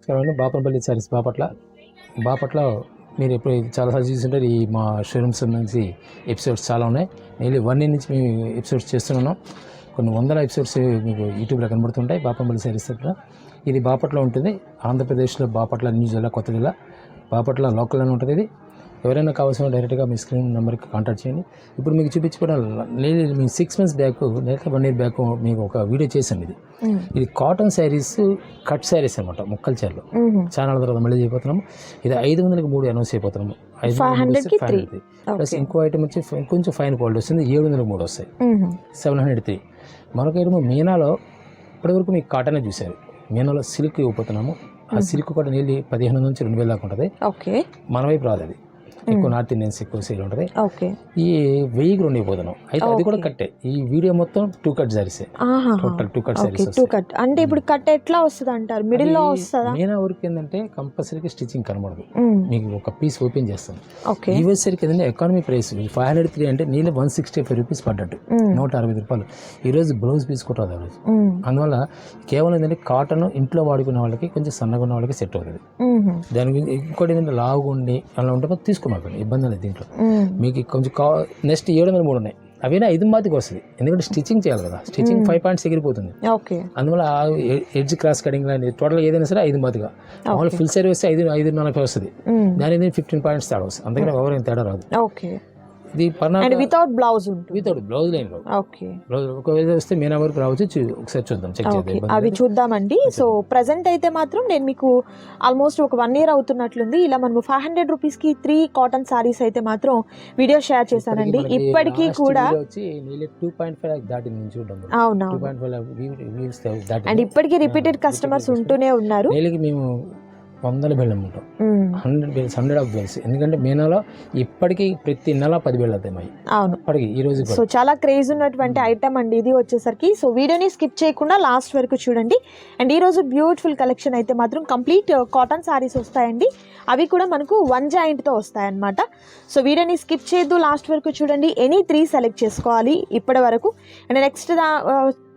నమస్కారం బాపనపల్లి సారీస్ బాపట్ల. బాపట్ల మీరు ఎప్పుడు చాలాసార్లు చూసింటారు ఈ మా షోరూమ్స్ నుంచి ఎపిసోడ్స్ చాలా ఉన్నాయి. డైలీ వన్ ఇయర్ నుంచి మేము ఎపిసోడ్స్ చేస్తున్నాం కొన్ని వందల ఎపిసోడ్స్ మీకు యూట్యూబ్లో కనబడుతుంటాయి బాపనపల్లి సారీస్ దగ్గర. ఇది బాపట్ల ఉంటుంది ఆంధ్రప్రదేశ్లో బాపట్ల న్యూ జిల్లా కొత్త జిల్లా బాపట్ల లోకల్లోనే ఉంటుంది ఇది. ఎవరైనా కావాల్సిన డైరెక్ట్గా మీ స్క్రీన్ నెంబర్కి కాంటాక్ట్ చేయండి. ఇప్పుడు మీకు చూపించుకోవడం నేను మీ సిక్స్ మంత్స్ బ్యాక్ లేదా వన్ ఇయర్ బ్యాక్ మీకు ఒక వీడియో చేశాను ఇది. ఇది కాటన్ శారీస్ కట్ శారీస్ అనమాట ముక్కల చీరలు. ఛానల్ తర్వాత మళ్ళీ చేయబోతున్నాము ఇది ఐదు వందలకి మూడు అనౌన్స్ అయిపోతున్నాము. ఐదు Five hundred కి three. ప్లస్ ఇంకో ఐటమ్ వచ్చి కొంచెం ఫైన్ క్వాలిటీ వస్తుంది ఏడు వందలకు మూడు వస్తాయి. సెవెన్ హండ్రెడ్ త్రీ మరొక ఐటమ్ మీనాలో ఇప్పటివరకు మీకు కాటనే చూశారు. మీనాలో సిల్క్ ఇవ్వబోతున్నాము. ఆ సిల్క్ కూడా నీళ్ళు పదిహేను నుంచి రెండు వేల దాకా ఉంటుంది. ఓకే మన వైపు రాదు అది. ఎక్కువ నార్త్ ఇండియన్స్ ఎక్కువ సేల్ ఉంటుంది. ఓకే. ఈ వెయ్యికి రెండు ఇవ్వబోతున్నాం అయితే అది కూడా కట్టే. ఈ వీడియో మొత్తం two cut సారీసే total two cut saris two cut అంటే ఇప్పుడు కట్ ఎట్లా వస్తుంది అంటారు? మిడిల్లో వస్తుందా? మెయిన్ వరకు ఏంటంటే కంపల్సరీగా స్టిచ్చింగ్ కనబడదు. మీకు ఒక పీస్ ఓపెన్ చేస్తాను. ఓకే. ఈ వచ్చేసరికి ఏంటంటే economy price five hundred three అంటే నేను వన్ సిక్స్టీ ఫైవ్ రూపీస్ పడ్డట్టు. నూట అరవై రూపాయలు. ఈరోజు బ్లౌజ్ పీస్ కూడా రోజు. అందువల్ల కేవలం ఏంటంటే కాటన్ ఇంట్లో వాడుకునే వాళ్ళకి కొంచెం సన్నగా ఉన్న వాళ్ళకి సెట్ అవుతుంది. దాని గురించి ఇంకోటి ఏంటంటే లావుగా ఉండి అలా ఉంటే మాత్రం తీసుకోమాకండి ఇబ్బంది లేదు దీంట్లో. మీకు కొంచెం కా నెక్స్ట్ ఏడు వందల మూడు ఉన్నాయి. అవేనా ఐదు మాతికి వస్తుంది. ఎందుకంటే స్టిచ్చింగ్ చేయాలి కదా. స్టిచ్చింగ్ ఫైవ్ పాయింట్స్ ఎగిరిపోతుంది. అందువల్ల ఎడ్జ్ క్రాస్ కటింగ్ లాంటి టోటల్ ఏదైనా సరే ఐదు మాదిగా మామూలు ఫుల్ సైడ్ వస్తే ఐదు ఐదు నలభై వస్తుంది. దాని ఫిఫ్టీన్ పాయింట్స్ తేడా వస్తుంది. అందుకని ఎవరైనా తేడా రాదు. ఓకే. ఇది and without blouse without blouse లేని ఓకే. బ్లౌజ్ ఒకవేళ వస్తే మీనా వరకు రావచ్చు ఒకసారి చూద్దాం చెక్ చేద్దాం. అవి చూద్దామండి. సో ప్రజెంట్ అయితే మాత్రం నేను మీకు ఆల్మోస్ట్ ఒక వన్ ఇయర్ అవుతున్నట్లుంది. ఇలా మనము ఫైవ్ హండ్రెడ్ రూపీస్కి త్రీ కాటన్ సారీస్ అయితే మాత్రం వీడియో షేర్ చేశానండి. ఇప్పటికీ కూడా టూ పాయింట్ ఫైవ్ దాటింది చూడడం దాటి అండ్ ఇప్పటికీ రిపీటెడ్ కస్టమర్స్ ఉంటూనే ఉన్నారు. మేము వందల బిల్లు అమ్ముతాం మ్మ్. Hundred bills hundred of bills ఎందుకంటే మీనాలో ఇప్పటికీ ప్రతి నెల పది బిల్లు అవుతాయి అవును. ఇప్పటికి ఈ రోజు సో చాలా క్రేజ్ ఉన్నటువంటి ఐటమ్ అండి ఇది వచ్చేసరికి. సో వీడియోని స్కిప్ చేయకుండా లాస్ట్ వరకు చూడండి. అండ్ ఈరోజు బ్యూటిఫుల్ కలెక్షన్ అయితే మాత్రం కంప్లీట్ కాటన్ సారీస్ వస్తాయండి. అవి కూడా మనకు వన్ జాయింట్తో వస్తాయన్నమాట. సో వీడియోని స్కిప్ చేయొద్దు లాస్ట్ వరకు చూడండి. ఎనీ త్రీ సెలెక్ట్ చేసుకోవాలి ఇప్పటి వరకు. అండ్ నెక్స్ట్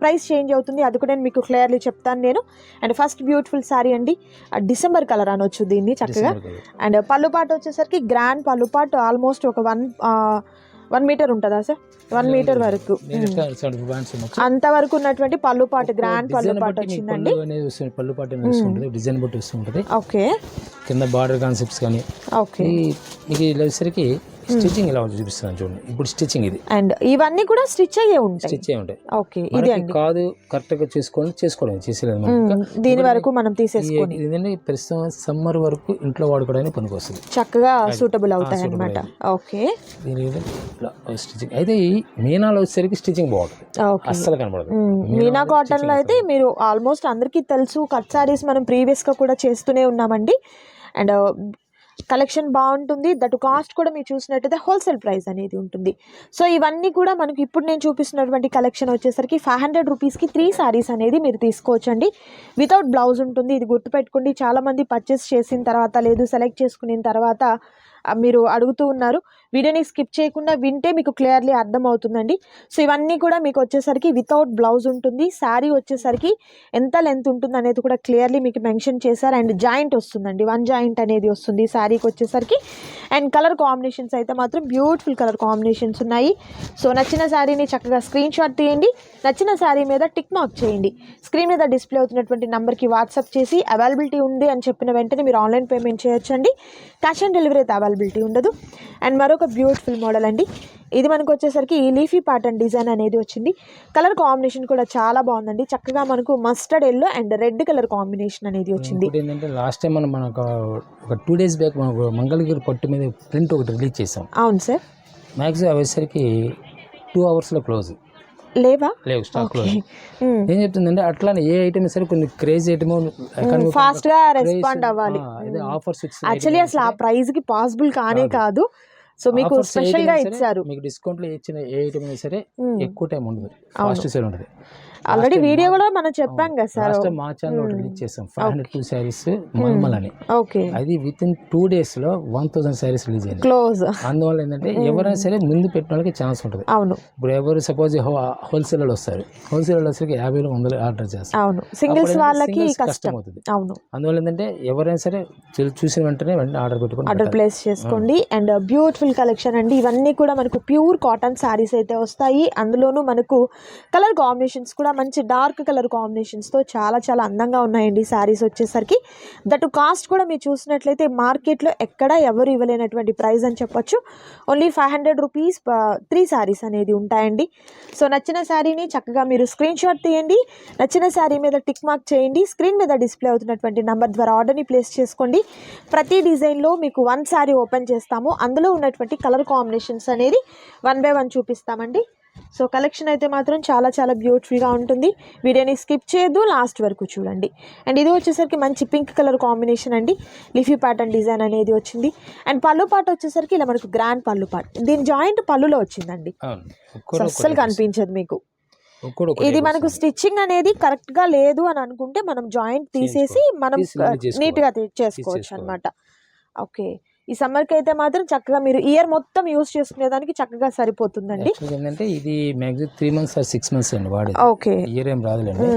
ప్రైస్ చేంజ్ అవుతుంది. అది కూడా నేను మీకు క్లియర్లీ చెప్తాను నేను. అండ్ ఫస్ట్ బ్యూటిఫుల్ సారీ అండి. డిసెంబర్ కలర్ అనొచ్చు దీన్ని చక్కగా. అండ్ పళ్ళు పాటు వచ్చేసరికి గ్రాండ్ పళ్ళు పాటు ఆల్మోస్ట్ ఒక వన్ వన్ మీటర్ ఉంటుందా సార్? వన్ మీటర్ వరకు. అంతవరకు ఉన్నటువంటి పళ్ళు పాటు గ్రాండ్ పళ్ళు పాటు వచ్చిందండి. డిజైన్ బట్టి ఓకే. కింద బార్డర్ కాన్సెప్ట్స్ కానీ. ఓకే. మీకు వచ్చేసరికి స్టిచ్చింగ్ ఇలా చూపిస్తున్నాను చూడండి. ఇప్పుడు స్టిచ్చింగ్ ఇది. అండ్ ఇవన్నీ కూడా స్టిచ్ అయ్యే ఉంటాయి. స్టిచ్ అయి ఉంటాయి. ఓకే ఇది కాదు కరెక్ట్గా చేసుకోవాలి చేసుకోవడం చేసేలేదు. దీని వరకు మనం తీసేసుకొని. ఇదేంటంటే ప్రస్తుతం సమ్మర్ వరకు ఇంట్లో వాడుకోవడానికి పనికి వస్తుంది చక్కగా సూటబుల్ అవుతాయి అనమాట ఓకే. దీని స్టిచ్చింగ్ అయితే ఈ మీనాలో వచ్చేసరికి స్టిచ్చింగ్ బాగుంటుంది. అస్సలు కనబడదు. మీనా కాటన్లో అయితే మీరు ఆల్మోస్ట్ అందరికీ తెలుసు కట్ సారీస్ మనం ప్రీవియస్గా కూడా చేస్తూనే ఉన్నామండి. అండ్ కలెక్షన్ బాగుంటుంది. దట్ కాస్ట్ కూడా మీరు చూసినట్టయితే హోల్సేల్ ప్రైస్ అనేది ఉంటుంది. సో ఇవన్నీ కూడా మనకి ఇప్పుడు నేను చూపిస్తున్నటువంటి కలెక్షన్ వచ్చేసరికి ఫైవ్ హండ్రెడ్ రూపీస్కి త్రీ సారీస్ అనేది మీరు తీసుకోవచ్చండి. వితౌట్ బ్లౌజ్ ఉంటుంది. ఇది గుర్తుపెట్టుకోండి. చాలామంది పర్చేస్ చేసిన తర్వాత లేదు సెలెక్ట్ చేసుకున్న తర్వాత మీరు అడుగుతూ ఉన్నారు. వీడియోని స్కిప్ చేయకుండా వింటే మీకు క్లియర్లీ అర్థమవుతుందండి. సో ఇవన్నీ కూడా మీకు వచ్చేసరికి వితౌట్ బ్లౌజ్ ఉంటుంది. శారీ వచ్చేసరికి ఎంత లెంత్ ఉంటుంది అనేది కూడా క్లియర్లీ మీకు మెన్షన్ చేశారు. అండ్ జాయింట్ వస్తుందండి. వన్ జాయింట్ అనేది వస్తుంది శారీకి వచ్చేసరికి. అండ్ కలర్ కాంబినేషన్స్ అయితే మాత్రం బ్యూటిఫుల్ కలర్ కాంబినేషన్స్ ఉన్నాయి. సో నచ్చిన శారీని చక్కగా స్క్రీన్ షాట్ తీయండి. నచ్చిన శారీ మీద టిక్ మార్క్ చేయండి. స్క్రీన్ మీద డిస్ప్లే అవుతున్నటువంటి నెంబర్కి వాట్సాప్ చేసి అవైలబిలిటీ ఉంది అని చెప్పిన వెంటనే మీరు ఆన్లైన్ పేమెంట్ చేయొచ్చండి. క్యాష్ ఆన్ డెలివరీ అయితే అవైలబిలిటీ ఉండదు. అండ్ మరొక బ్యూటిఫుల్ మోడల్ అండి. ఇది మనకు వచ్చేసరికి లీఫీ ప్యాటర్న్ డిజైన్ అనేది వచ్చింది. కలర్ కాంబినేషన్ కూడా చాలా బాగుందండి. చక్కగా మనకు mustard yellow and red colour combination అనేది వచ్చింది. ఏంటంటే లాస్ట్ టైం మనం మన ఒక టూ డేస్ బ్యాక్ మనం మంగళగిరి పట్టు మీద ప్రింట్ ఒకటి రిలీజ్ చేసాం. అవును సార్ మ్యాక్సిమం అవేసరికి టూ అవర్స్లో క్లోజ్ లేవా? లేవు స్టాక్లో ఏం చెప్తుందంటే అట్లానే ఏ ఐటమ్ సరే కొన్ని క్రేజ్ ఐటమ్ ఫాస్ట్గా రెస్పాండ్ అవ్వాలి. ఆఫర్స్ యాక్చువల్లీ అసలు ఆ ప్రైస్కి పాసిబుల్ కానే కాదు. సో మీకు స్పెషల్గా ఇచ్చారు. మీకు డిస్కౌంట్లో ఇచ్చిన ఏ ఐటమ్ అయినా సరే. ఎక్కువ టైం ఉండదు. ఫాస్ట్ సేల్ ఉంటుంది ఆల్రెడీ వీడియో కూడా మనం చెప్పాం కదా సార్. లాస్ట్ మా ఛానల్ Hmm. రిలీజ్ చేసాం. ఫైవ్ హండ్రెడ్ టూ శారీస్ మల్మల్ అని ఓకే అది విత్ ఇన్ టూ డేస్లో వన్ థౌసండ్ శారీస్ రిలీజ్ అయింది. క్లోజ్ అందువల్ల ఏంటంటే ఎవరైనా సరే ముందు పెట్టిన వాళ్ళకి ఛాన్స్ ఉంటుంది. అవును. ఇప్పుడు ఎవరు సపోజ్ హోల్సేలర్ వస్తారు. హోల్సేలర్ వచ్చరికి యాభైలో వందలు ఆర్డర్ చేస్తారు. అవును. సింగిల్స్ వాళ్ళకి కష్టం. అవుతుంది అవును. అందువల్ల ఏంటంటే ఎవరైనా సరే చూసిన వెంటనే వెంటనే ఆర్డర్ పెట్టుకుని ఆర్డర్. ప్లేస్ చేసుకోండి. అండ్ బ్యూటిఫుల్ కలెక్షన్ అండి. ఇవన్నీ కూడా మనకు ప్యూర్ కాటన్ శారీస్ అయితే వస్తాయి. అందులోనూ మనకు కలర్ కాంబినేషన్స్ కూడా మంచి డార్క్ కలర్ కాంబినేషన్స్తో చాలా చాలా అందంగా ఉన్నాయండి శారీస్ వచ్చేసరికి. దట్ కాస్ట్ కూడా మీరు చూసినట్లయితే మార్కెట్లో ఎక్కడ ఎవరు ఇవ్వలేనటువంటి ప్రైస్ అని చెప్పొచ్చు. Only five hundred rupees three saris అనేది ఉంటాయండి. సో నచ్చిన శారీని చక్కగా మీరు స్క్రీన్ షాట్ తీయండి. నచ్చిన శారీ మీద టిక్ మార్క్ చేయండి. స్క్రీన్ మీద డిస్ప్లే అవుతున్నటువంటి నంబర్ ద్వారా ఆర్డర్ని ప్లేస్ చేసుకోండి. ప్రతి డిజైన్లో మీకు వన్ శారీ ఓపెన్ చేస్తాము. అందులో ఉన్నటువంటి కలర్ కాంబినేషన్స్ అనేది వన్ బై వన్ చూపిస్తామండి. సో కలెక్షన్ అయితే మాత్రం చాలా చాలా బ్యూటిఫుల్గా ఉంటుంది. వీడియోని స్కిప్ చేయొద్దు లాస్ట్ వరకు చూడండి. అండ్ ఇది వచ్చేసరికి మంచి పింక్ కలర్ కాంబినేషన్ అండి. లిఫీ ప్యాటర్న్ డిజైన్ అనేది వచ్చింది. అండ్ పళ్ళు పాట వచ్చేసరికి ఇలా మనకు గ్రాండ్ పళ్ళు పాట దీని జాయింట్ పళ్ళులో వచ్చిందండి. అస్సలు కనిపించదు మీకు. ఇది మనకు. స్టిచ్చింగ్ అనేది కరెక్ట్గా లేదు అని అనుకుంటే మనం జాయింట్ తీసేసి మనం. నీట్గా చేసుకోవచ్చు. అనమాట ఓకే. ఈ సమ్మర్కి అయితే మాత్రం చక్కగా మీరు ఇయర్ మొత్తం యూస్ చేసుకునేదానికి చక్కగా సరిపోతుందండి. ఏంటంటే ఇది maximum three months or six months అండి వాడేది. ఓకే. ఇయర్ ఏం రాదులేండి.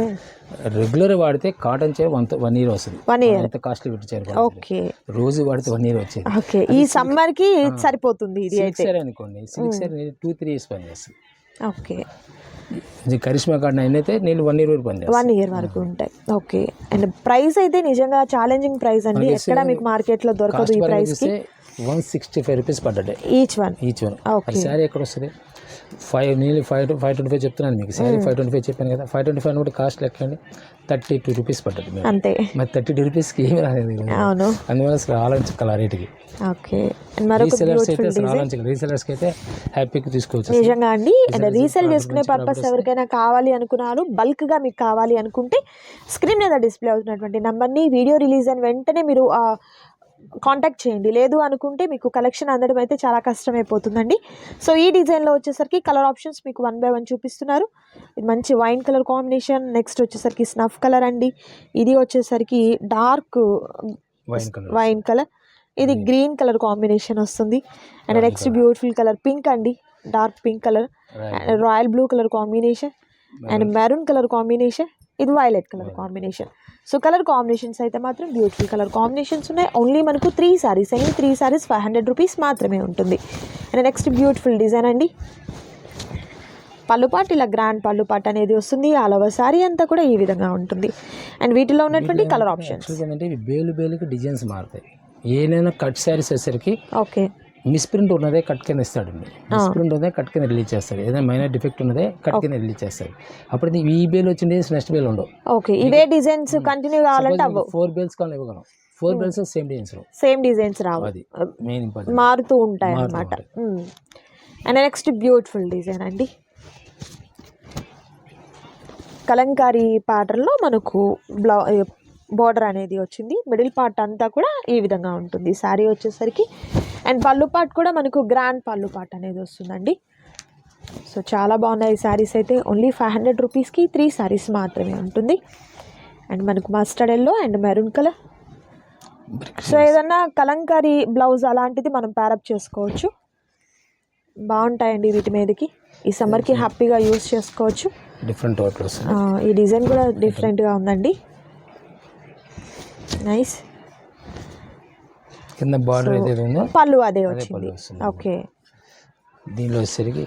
రెగ్యులర్ వాడితే కాటన్ చే వన్ వన్ ఇయర్ వస్తుంది. వన్ ఇయర్ ఎంత కాస్ట్లీ పెట్టారు ఓకే. రోజు వాడితే వన్ ఇయర్ వచ్చేది. ఓకే. ఈ సమ్మర్కి సరిపోతుంది ఇది అయితే. అనుకోండి. Silk sari two three years పని చేస్తుంది ఓకే. ఇది కరిష్మా కార్డ్ నైన్ అయితే నేను వన్ ఇయర్ వరకు వన్ ఇయర్ వరకు ఉంటాయి. ఓకే. అండ్ ప్రైస్ అయితే నిజంగా ఛాలెంజింగ్ ప్రైస్ అండి. ఎక్కడ మీకు మార్కెట్లో దొరకదు ఈ price one sixty five rupees పడ్డాయి each one each one okay sari ఎక్కడ వస్తుంది? ఫైవ్ నేను ఫైవ్ ఫైవ్ ట్వంటీ ఫైవ్ చెప్తున్నాను మీకు. శారీ ఫైవ్ ట్వంటీ ఫైవ్ చెప్పాను కదా. ఫైవ్ ట్వంటీ ఫైవ్ కూడా కాస్ట్ లెక్కండి థర్టీ టూ రూపీస్ పడ్డది అంతే. మరి థర్టీ టూ రూపీస్కి ఏమి రాలేదు. అవును. అందువల్ల అసలు ఆలోచించాలి ఆ రేటుకి. ఓకే. రీసెలర్స్ అయితే అసలు ఆలోచించాలి రీసెలర్స్కి అయితే హ్యాపీగా తీసుకోవచ్చు. నిజంగా అండి. రీసేల్ చేసుకునే పర్పస్ ఎవరికైనా కావాలి అనుకున్నారు బల్క్గా మీకు కావాలి అనుకుంటే స్క్రీన్ మీద డిస్ప్లే అవుతున్నటువంటి నంబర్ని వీడియో రిలీజ్ అయిన వెంటనే మీరు కాంటాక్ట్ చేయండి. లేదు అనుకుంటే మీకు కలెక్షన్ అందడం అయితే చాలా కష్టమైపోతుందండి. సో ఈ డిజైన్లో వచ్చేసరికి కలర్ ఆప్షన్స్ మీకు వన్ బై వన్ చూపిస్తున్నారు. ఇది మంచి వైన్ కలర్ కాంబినేషన్. నెక్స్ట్ వచ్చేసరికి స్నఫ్ కలర్ అండి. ఇది వచ్చేసరికి డార్క్ వైన్ కలర్ ఇది గ్రీన్ కలర్ కాంబినేషన్ వస్తుంది. And next beautiful colour pink అండి. Dark pink colour. Royal blue colour combination. And maroon colour combination. ఇది violet colour combination so colour combinations అయితే మాత్రం బ్యూటిఫుల్ కలర్ కాంబినేషన్స్ ఉన్నాయి. Only మనకు three saris అయ్యి three saris five hundred rupees మాత్రమే ఉంటుంది. And next beautiful design అండి. పళ్ళుపాటు ఇలా గ్రాండ్ పళ్ళుపాటు అనేది వస్తుంది. ఆల్ ఓవర్ సారీ అంతా కూడా ఈ విధంగా ఉంటుంది. అండ్ వీటిలో ఉన్నటువంటి కలర్ ఆప్షన్స్ ఏంటంటే ఇవి బేలు బేలుకి డిజైన్స్ మారుతాయి. ఏదైనా కట్ శారీస్ వచ్చేసరికి ఓకే మిస్ప్రింట్ ఉన్నదే కట్ కింద ఇస్తాడు మిస్ప్రింట్ ఉన్నదే కట్ కింద రిలీజ్ చేస్తాడు. ఏదైనా మైనర్ డిఫెక్ట్ ఉన్నదే కట్ కింద రిలీజ్ చేస్తాడు. అప్పుడు ఈ బేల్ వచ్చింది నెక్స్ట్ బేల్ ఉండవు. ఓకే. ఇవే డిజైన్స్ కంటిన్యూ కావాలంటే ఫోర్ బేల్స్ కావాలి ఇవ్వగలం four bales same designs same designs రావు. అది మెయిన్ ఇంపార్టెంట్ మారుతూ ఉంటాయి అన్నమాట. అండ్ నెక్స్ట్ బ్యూటిఫుల్ డిజైన్ అండి. కలంకారీ ప్యాటర్న్లో మనకు బ్లౌ బార్డర్ అనేది వచ్చింది. మిడిల్ పార్ట్ అంతా కూడా ఈ విధంగా ఉంటుంది. శారీ వచ్చేసరికి అండ్ పళ్ళు పార్ట్ కూడా మనకు గ్రాండ్ పళ్ళు పార్ట్ అనేది వస్తుందండి. సో చాలా బాగున్నాయి ఈ శారీస్ అయితే. ఓన్లీ ఫైవ్ హండ్రెడ్ రూపీస్కి త్రీ శారీస్ మాత్రమే ఉంటుంది. అండ్ మనకు mustard yellow and maroon colour so ఏదన్నా కలంకారీ బ్లౌజ్ అలాంటిది మనం ప్యారప్ చేసుకోవచ్చు. బాగుంటాయండి వీటి మీదకి. ఈ సమ్మర్కి హ్యాపీగా యూస్ చేసుకోవచ్చు. డిఫరెంట్ ఈ డిజైన్ కూడా డిఫరెంట్గా ఉందండి. నైస్ కింద బార్డర్ ఏదైతే ఉందో పళ్ళు అదే వచ్చింది. ఓకే దీనిలో వచ్చేసరికి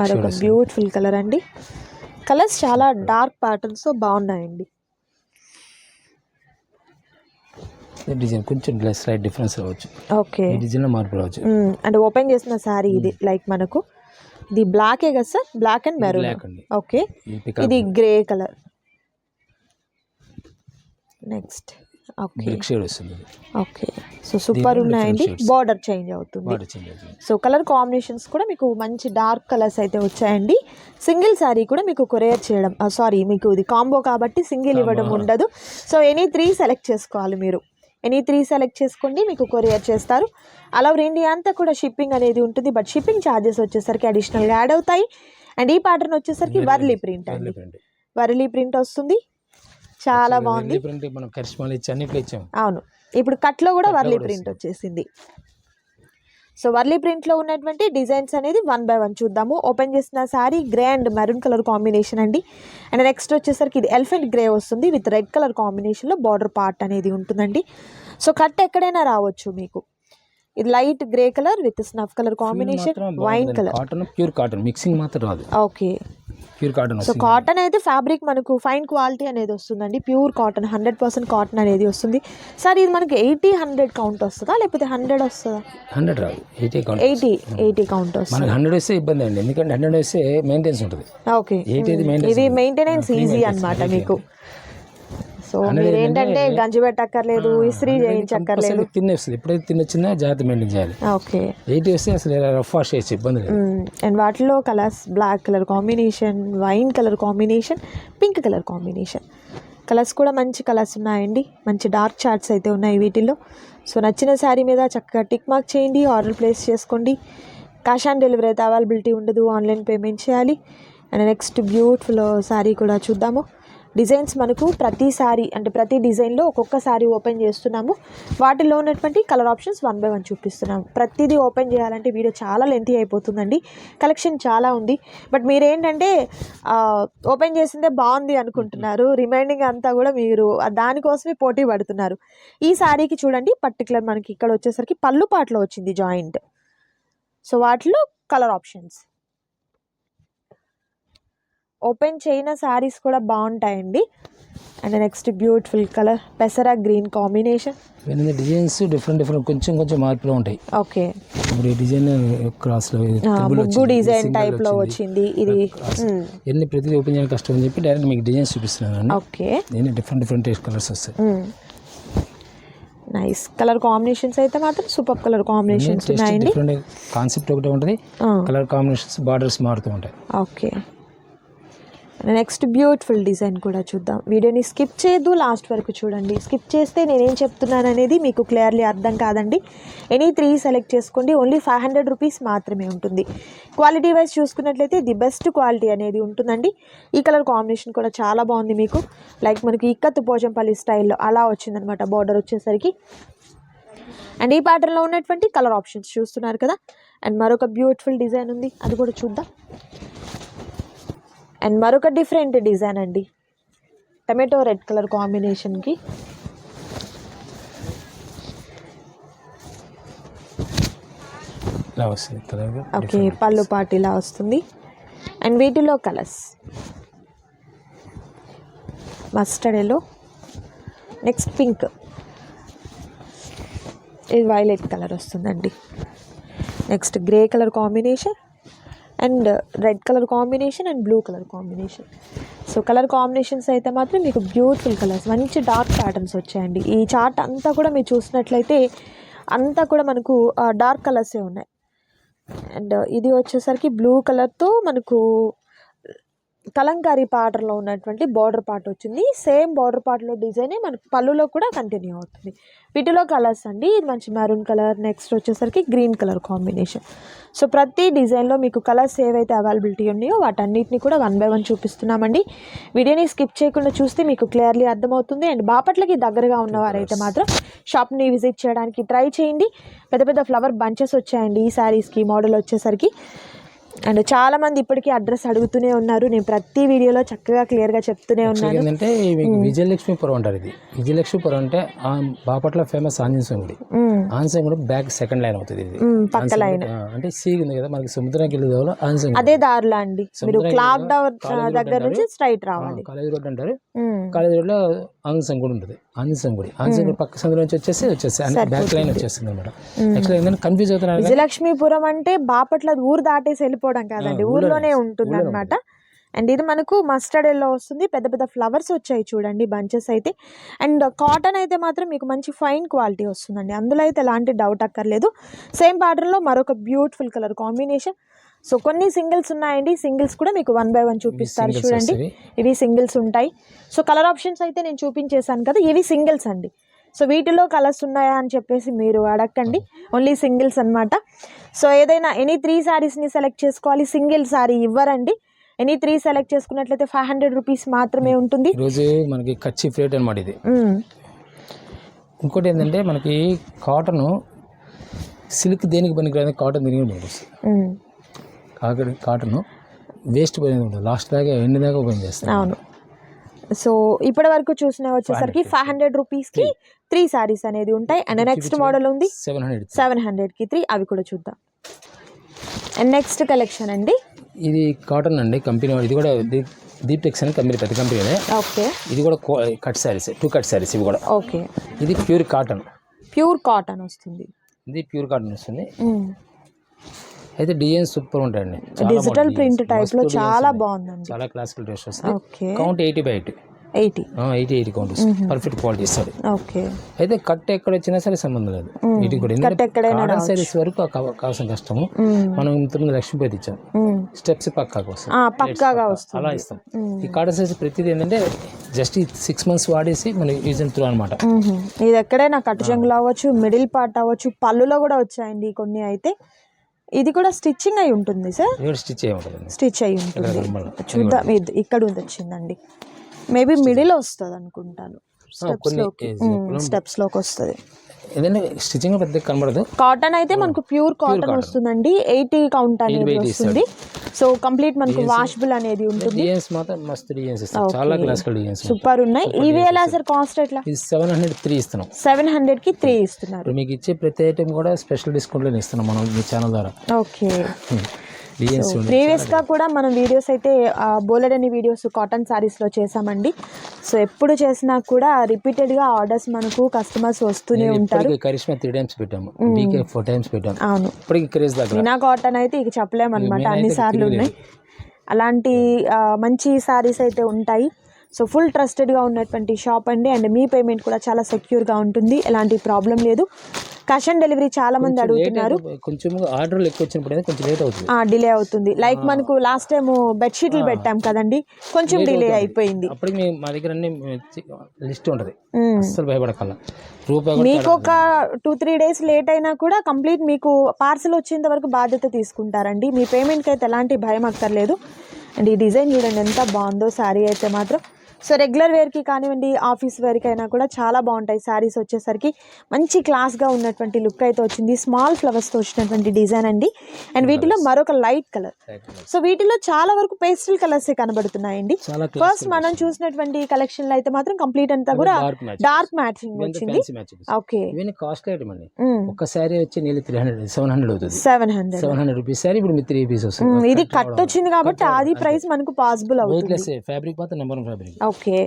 మరొక. బ్యూటిఫుల్ కలర్ అండి. కలర్స్ చాలా డార్క్ ప్యాటర్న్స్తో బాగున్నాయండి. ఈ డిజైన్ కొంచెం స్లైట్ డిఫరెన్స్ రావచ్చు. ఓకే ఈ డిజైన్లో మార్పు రావచ్చు. అండ్ ఓపెన్ చేసిన శారీ ఇది లైక్ మనకు. ఇది బ్లాకే కదా sir black and. Maroon okay ఇది grey colour next okay. Brick shade వస్తుంది. ఓకే. సో సూపర్ ఉన్నాయండి. బార్డర్ చేంజ్ అవుతుంది. సో కలర్ కాంబినేషన్స్ కూడా మీకు మంచి డార్క్ కలర్స్ అయితే వచ్చాయండి. సింగిల్ శారీ కూడా మీకు కొరియర్ చేయడం సారీ మీకు ఇది కాంబో కాబట్టి సింగిల్ ఇవ్వడం. ఉండదు. సో ఎనీ త్రీ సెలెక్ట్ చేసుకోవాలి మీరు. ఎనీ త్రీ సెలెక్ట్ చేసుకోండి మీకు కొరియర్ చేస్తారు. అలా ఇండియా అంతా కూడా షిప్పింగ్ అనేది ఉంటుంది బట్ షిప్పింగ్ ఛార్జెస్ వచ్చేసరికి అడిషనల్గా యాడ్ అవుతాయి. అండ్ ఈ ప్యాటర్న్ వచ్చేసరికి వర్లీ ప్రింట్ అండి. వర్లీ ప్రింట్ వస్తుంది. చాలా బాగుంది. ప్రింట్ మనం కరిష్మాలు ఇచ్చి అన్నిట్లో ఇచ్చాం అవును. ఇప్పుడు కట్లో కూడా వర్లీ ప్రింట్ వచ్చేసింది. సో వర్లీ ప్రింట్లో ఉన్నటువంటి డిజైన్స్ అనేది వన్ బై వన్ చూద్దాము. ఓపెన్ చేసిన sari grey and maroon colour combination అండి. అండ్ నెక్స్ట్ వచ్చేసరికి ఇది ఎలిఫెంట్ గ్రే వస్తుంది. విత్ రెడ్ కలర్ కాంబినేషన్లో బార్డర్ పార్ట్ అనేది ఉంటుందండి. సో కట్ ఎక్కడైనా రావచ్చు మీకు. ఇది light grey colour with snuff colour combination wine colour. Cotton pure cotton mixing మాత్రం రాదు. Okay. Pure cotton so cotton అయితే ఫ్యాబ్రిక్ మనకు ఫైన్ క్వాలిటీ అనేది వస్తుందండి. Pure cotton hundred percent cotton అనేది వస్తుంది. సార్ ఇది మనకి ఎయిటీ హండ్రెడ్ కౌంట్ వస్తుందా? లేకపోతే హండ్రెడ్ వస్తుందా? హండ్రెడ్ రాదు. Eighty count eighty eighty count వస్తుంది. మనకి హండ్రెడ్ వేస్తే ఇబ్బంది అండి. ఎందుకంటే హండ్రెడ్ వేస్తే మెయింటెన్స్ ఉంటుంది. ఓకే. ఎయిటీ ఇది మెయింటెనెన్స్ ఈజీ అన్నమాట మీకు. సో మీరు ఏంటంటే గంజి పెట్టక్కర్లేదు ఇస్త్రీ చేయించక్కర్లేదు. తిన్న వస్తుంది ఎప్పుడైతే తినొచ్చిందో జాగ్రత్త మెయింటైన్ చేయాలి. ఓకే. ఎయిటీ వస్తే అసలు రఫ్ వాష్ చేయొచ్చు ఇబ్బంది లేదు. అండ్ వాటిలో colours black colour combination wine colour combination pink colour combination. Colours కూడా మంచి కలర్స్ ఉన్నాయండి. మంచి డార్క్ చార్ట్స్ అయితే ఉన్నాయి వీటిల్లో. సో నచ్చిన శారీ మీద చక్కగా టిక్ మార్క్ చేయండి ఆర్డర్ ప్లేస్ చేసుకోండి. క్యాష్ ఆన్ డెలివరీ అయితే అవైలబిలిటీ ఉండదు ఆన్లైన్ పేమెంట్ చేయాలి. అండ్ నెక్స్ట్ బ్యూటిఫుల్ శారీ కూడా చూద్దాము. డిజైన్స్ మనకు ప్రతి సారీ అంటే ప్రతి డిజైన్లో ఒక్కొక్క సారీ ఓపెన్ చేస్తున్నాము. వాటిలో ఉన్నటువంటి colour options one by one చూపిస్తున్నాము ప్రతిదీ ఓపెన్ చేయాలంటే వీడియో చాలా లెంతీ అయిపోతుందండి. కలెక్షన్ చాలా ఉంది. బట్ మీరేంటంటే ఓపెన్ చేసిందే బాగుంది అనుకుంటున్నారు. రిమైండింగ్ అంతా కూడా మీరు దానికోసమే పోటీ పడుతున్నారు. ఈ సారీకి చూడండి పర్టికులర్ మనకి ఇక్కడ వచ్చేసరికి పళ్ళు పాటలో వచ్చింది జాయింట్. సో వాటిలో కలర్ ఆప్షన్స్. ఓపెన్ చేయన శారీస్ కూడా బాగుంటాయండి. And next beautiful colour పెసరా green combination. Designs different different కొంచెం కొంచెం మార్పులు ఉంటాయి. ఓకే. ఇప్పుడు ఈ డిజైన్ క్రాస్లో ముగ్గు డిజైన్ టైప్లో వచ్చింది. ఇది. ఎన్ని ప్రతిదీ ఓపెన్ చేయడం కష్టం అని చెప్పి డైరెక్ట్ మీకు డిజైన్స్ చూపిస్తున్నాను ఓకే. నేను డిఫరెంట్ డిఫరెంట్ కలర్స్ వస్తాయి. నైస్. కలర్ కాంబినేషన్స్ అయితే మాత్రం సూపర్ కలర్ కాంబినేషన్స్ ఉన్నాయండి. కాన్సెప్ట్ ఒకటే ఉంటుంది. కలర్ కాంబినేషన్స్ బార్డర్స్ మారుతూ ఉంటాయి. ఓకే. నెక్స్ట్ బ్యూటిఫుల్ డిజైన్ కూడా చూద్దాం. వీడియోని స్కిప్ చేయొద్దు లాస్ట్ వరకు చూడండి. స్కిప్ చేస్తే నేనేం చెప్తున్నాను అనేది మీకు క్లియర్లీ అర్థం కాదండి. ఎనీ త్రీ సెలెక్ట్ చేసుకోండి. ఓన్లీ ఫైవ్ హండ్రెడ్ రూపీస్ మాత్రమే ఉంటుంది. క్వాలిటీ వైజ్ చూసుకున్నట్లయితే ది బెస్ట్ క్వాలిటీ అనేది ఉంటుందండి. ఈ కలర్ కాంబినేషన్ కూడా చాలా బాగుంది మీకు. లైక్ మనకి ఇక్కత్ పోచంపల్లి స్టైల్లో అలా వచ్చిందనమాట బార్డర్ వచ్చేసరికి. అండ్ ఈ ప్యాటర్న్లో ఉన్నటువంటి కలర్ ఆప్షన్స్ చూస్తున్నారు కదా. అండ్ మరొక బ్యూటిఫుల్ డిజైన్ ఉంది. అది కూడా చూద్దాం. అండ్ మరొక డిఫరెంట్ డిజైన్ అండి. టమాటో రెడ్ కలర్ కాంబినేషన్కి. ఓకే పళ్ళు పాటు ఇలా వస్తుంది. అండ్ వీటిలో colours. Mustard yellow next pink ఇది వైలెట్ కలర్ వస్తుందండి. Next grey colour combination. And red colour combination and blue colour combination. So colour combinations అయితే మాత్రం మీకు బ్యూటిఫుల్ కలర్స్ మంచి డార్క్ ప్యాటర్న్స్ వచ్చాయండి. ఈ చార్ట్ అంతా కూడా మీరు చూసినట్లయితే అంతా కూడా మనకు డార్క్ కలర్సే ఉన్నాయి. అండ్ ఇది వచ్చేసరికి బ్లూ కలర్తో మనకు కలంకారీ పాటర్లో ఉన్నటువంటి బార్డర్ పార్ట్ వచ్చింది. సేమ్ బార్డర్ పార్ట్లో డిజైనే మనకు పళ్ళులో కూడా కంటిన్యూ అవుతుంది. వీటిలో కలర్స్ అండి. ఇది మంచి మెరూన్ కలర్. నెక్స్ట్ వచ్చేసరికి గ్రీన్ కలర్ కాంబినేషన్ సో ప్రతి డిజైన్లో మీకు కలర్స్ ఏవైతే అవైలబిలిటీ ఉన్నాయో వాటన్నిటిని కూడా వన్ బై వన్ చూపిస్తున్నామండి. వీడియోని స్కిప్ చేయకుండా చూస్తే మీకు క్లియర్లీ అర్థమవుతుంది. అండ్ బాపట్లకి దగ్గరగా ఉన్నవారైతే మాత్రం షాప్ని విజిట్ చేయడానికి ట్రై చేయండి. పెద్ద పెద్ద ఫ్లవర్ బంచెస్ వచ్చాయండి ఈ శారీస్కి మోడల్ వచ్చేసరికి. అండ్ చాలా మంది ఇప్పటికీ అడ్రస్ అడుగుతూనే ఉన్నారు. నేను ప్రతి వీడియోలో చక్కగా క్లియర్గా చెప్తూనే ఉన్నాను. ఏంటంటే విజయలక్ష్మీపురం అంటారు ఇది. విజయలక్ష్మీపురం అంటే ఆ బాపట్ల ఫేమస్ ఆంజనేయ గుడి. ఆంజనేయ గుడి బ్యాక్ సెకండ్ లైన్ అవుతుంది ఇది. పక్క లైన్ అంటే సీగ్ ఉంది కదా మనకి సముద్రానికి వెళ్ళే దారిలో ఆంజనేయ. అదే దారిలో అండి. మీరు సముద్రం క్లాక్ టవర్ కాలేజీ రోడ్ దగ్గర నుంచి స్ట్రైట్ రావాలి. కాలేజీ రోడ్ అంటారు. కాలేజీ రోడ్లో ఆంజనేయ గుడి ఉంటుంది. ఆంజనేయ గుడి. ఆంజనేయ గుడి పక్క సందులో నుంచి వచ్చేసి వచ్చేసి అంటే బ్యాక్ లైన్ వచ్చేస్తుంది అనమాట యాక్చువల్లీ ఏంటంటే కన్ఫ్యూజ్ అవుతున్నారు విజయలక్ష్మీపురం అంటే బాపట్ల ఊరు దాటేసి వెళ్ళిపోవడం కాదండి. ఊర్లోనే ఉంటుంది అనమాట అండ్ ఇది మనకు మస్టర్డ్ ఎల్లో వస్తుంది. పెద్ద పెద్ద ఫ్లవర్స్ వచ్చాయి చూడండి బంచెస్ అయితే. అండ్ కాటన్ అయితే మాత్రం మీకు మంచి ఫైన్ క్వాలిటీ వస్తుందండి. అందులో అయితే ఎలాంటి డౌట్ అక్కర్లేదు. సేమ్ ప్యాటర్న్లో మరొక బ్యూటిఫుల్ కలర్ కాంబినేషన్ సో కొన్ని సింగిల్స్ ఉన్నాయండి. సింగిల్స్ కూడా మీకు వన్ బై వన్ చూపిస్తారు చూడండి. ఇవి సింగిల్స్ ఉంటాయి. సో కలర్ ఆప్షన్స్ అయితే నేను చూపించేశాను కదా. ఇవి సింగిల్స్ అండి. సో వీటిలో కలర్స్ ఉన్నాయా అని చెప్పేసి మీరు అడగండి. ఓన్లీ సింగిల్స్ అన్నమాట. సో ఏదైనా ఎనీ త్రీ శారీస్ని సెలెక్ట్ చేసుకోవాలి. సింగిల్ శారీ ఇవ్వరండి. ఎనీ త్రీ సెలెక్ట్ చేసుకున్నట్లయితే ఫైవ్ హండ్రెడ్ రూపీస్ మాత్రమే ఉంటుంది. ఈరోజు మనకి కచ్చి రేట్ అనమాట ఇది. మ్మ్. ఇంకోటి ఏంటంటే మనకి కాటన్ సిల్క్ దేనికి పనికిరాదు? కాటన్ దేనికి పనికొస్తుంది కాటన్ వేస్ట్ పోయేది ఉంటుంది. లాస్ట్ దాకా ఎండ్ దాకా ఓపెన్ చేస్తాం అవును. సో ఇప్పటి వరకు చూసిన వచ్చేసరికి ఫైవ్ హండ్రెడ్ రూపీస్కి త్రీ శారీస్ అనేది ఉంటాయి. అండ్ నెక్స్ట్ మోడల్ ఉంది. సెవెన్ హండ్రెడ్ సెవెన్ హండ్రెడ్కి త్రీ అవి కూడా చూద్దాం. అండ్ నెక్స్ట్ కలెక్షన్ అండి? ఇది కాటన్ అండి కంపెనీ ఇది కూడా దీప్టెక్స్ అని కంపెనీ పెద్ద కంపెనీ ఓకే ఇది కూడా cut saris two cut saris ఇవి కూడా. ఓకే ఇది ప్యూర్ కాటన్ ప్యూర్ కాటన్ వస్తుంది. ఇది ప్యూర్ కాటన్ వస్తుంది. మ్మ్. అయితే డిజైన్ సూపర్ ఉంటాయండి. Digital print. టైప్లో చాలా. బాగుందండి. చాలా క్లాసికల్ డ్రెస్ వస్తుంది count eighty by eighty eighty eighty eighty count వస్తుంది పర్ఫెక్ట్ క్వాలిటీ ఇస్తుంది ఓకే అయితే కట్ ఎక్కడ వచ్చినా సరే సంబంధం లేదు. మ్మ్. వీటికి కూడా కట్ ఎక్కడైనా కాటన్ రావచ్చు. శారీస్ వరకు కావ- కావాల్సిన కష్టము. మ్మ్. మనం ఇంతకుముందు లక్ష్మీపతి ఇచ్చాం. స్టెప్స్ పక్కాగా వస్తాయి. ఆ, పక్కాగా వస్తుంది. అలా ఇస్తాం. మ్మ్. ఈ కాటన్ సైజ్ ప్రతిదీ ఏంటంటే జస్ట్ సిక్స్ మంత్స్ వాడేసి మనం యూజ్ అండ్ త్రూ అనమాట. ఇది ఎక్కడైనా కట్ జంగులు అవ్వచ్చు మిడిల్ పార్ట్ అవ్వచ్చు పళ్ళులో కూడా వచ్చాయండి కొన్ని అయితే. ఇది కూడా స్టిచ్చింగ్ అయి ఉంటుంది సార్? స్టిచ్ చేయమంటుంది స్టిచ్ అయి ఉంటుంది. చూద్దాం. ఇది ఇక్కడ ఉంది వచ్చిందండి. మేబీ మిడిల్ వస్తుంది అనుకుంటాను. స్టెప్స్ కొన్ని లోకి. ఏజ్ స్టెప్స్లోకి వస్తుంది. స్టిచ్చింగ్ పెద్ద కనబడదు. కాటన్ అయితే మనకు ప్యూర్ కాటన్. వస్తుందండి. ఎయిటీ కౌంట్ అనేది 80 వస్తుంది. సో కంప్లీట్ మనకు వాషబుల్ అనేది ఉంటుంది. డిజైన్స్ మాత్రం మస్తు డిజైన్స్ ఇస్తాం చాలా క్లాసికల్ డిజైన్స్ సూపర్ ఉన్నాయి. ఇవి ఎలా సార్. కాస్ట్ ఎట్లా? ఇది సెవెన్ హండ్రెడ్ త్రీ ఇస్తున్నాం. సెవెన్ హండ్రెడ్కి త్రీ ఇస్తున్నారు. మీకు ఇచ్చే ప్రతి ఐటమ్ కూడా స్పెషల్ డిస్కౌంట్లో ఇస్తున్నాం మనం మీ ఛానల్ ద్వారా. ఓకే డిజైన్స్ ప్రీవియస్గా కూడా మనం వీడియోస్ అయితే బోలెడని వీడియోస్ కాటన్ సారీస్లో చేసామండి సో ఎప్పుడు చేసినా కూడా రిపీటెడ్గా ఆర్డర్స్ మనకు కస్టమర్స్ వస్తూనే ఉంటారు. కరిష్మా త్రీ టైమ్స్ పెట్టాము. ఫోర్ టైమ్స్ పెట్టాము. అవును. ఇప్పటికి క్రేజ్ మీనా కాటన్ అయితే ఇక చెప్పలేమన్నమాట అన్ని సార్లు ఉన్నాయి. అలాంటి మంచి సారీస్ అయితే ఉంటాయి. సో ఫుల్ ట్రస్టెడ్గా ఉన్నటువంటి షాప్ అండి. అండ్ మీ పేమెంట్ కూడా చాలా సెక్యూర్గా ఉంటుంది. ఎలాంటి ప్రాబ్లం లేదు. క్యాష్ ఆన్ డెలివరీ చాలా మంది అడుగుతున్నారు. కొంచెం ఆర్డర్లు ఎక్కువ వచ్చినప్పుడు కొంచెం లేట్ అవుతుంది. డిలే అవుతుంది. లైక్ మనకు లాస్ట్ టైం బెడ్షీట్లు పెట్టాం కదండి. కొంచెం డిలే అయిపోయింది. మేము మా దగ్గర అన్ని లిస్ట్ ఉంటుంది. మ్మ్. అస్సలు భయపడకల్లా. మీకు ఒక టూ త్రీ డేస్ లేట్ అయినా కూడా కంప్లీట్ మీకు పార్సల్ వచ్చేంత వరకు బాధ్యత తీసుకుంటారండి. మీ పేమెంట్కి అయితే ఎలాంటి భయం అక్కర్లేదు. అండ్ ఈ డిజైన్ చూడండి ఎంత బాగుందో శారీ అయితే మాత్రం. సో రెగ్యులర్ వేర్కి కానివ్వండి ఆఫీస్ వేర్కి అయినా కూడా చాలా బాగుంటాయి శారీస్ వచ్చేసరికి. మంచి క్లాస్గా ఉన్నటువంటి లుక్ అయితే వచ్చింది. స్మాల్ ఫ్లవర్స్తో వచ్చినటువంటి డిజైన్ అండి. అండ్ వీటిలో మరొక లైట్ కలర్. సో వీటిలో చాలా వరకు పేస్టల్ కలర్సే కనబడుతున్నాయండి. ఫస్ట్ మనం చూసినటువంటి కలెక్షన్లో అయితే మాత్రం కంప్లీట్ అంతా కూడా డార్క్ మ్యాచ్ డార్క్ మ్యాచింగ్ వచ్చింది. ఓకే. ఐటమ్ అండి. ఒక శారీ వచ్చి నీళ్ళు త్రీ హండ్రెడ్ సెవెన్ హండ్రెడ్ అవుతుంది. Seven hundred seven hundred rupees sari ఇప్పుడు మీ త్రీ పీస్ వస్తుంది. ఇది కట్ వచ్చింది కాబట్టి అది ప్రైస్ మనకు పాసిబుల్ అవుతుంది. ఫ్యాబ్రిక్ మాత్రం నెంబర్ ఫ్యాబ్రిక్ ఓకే.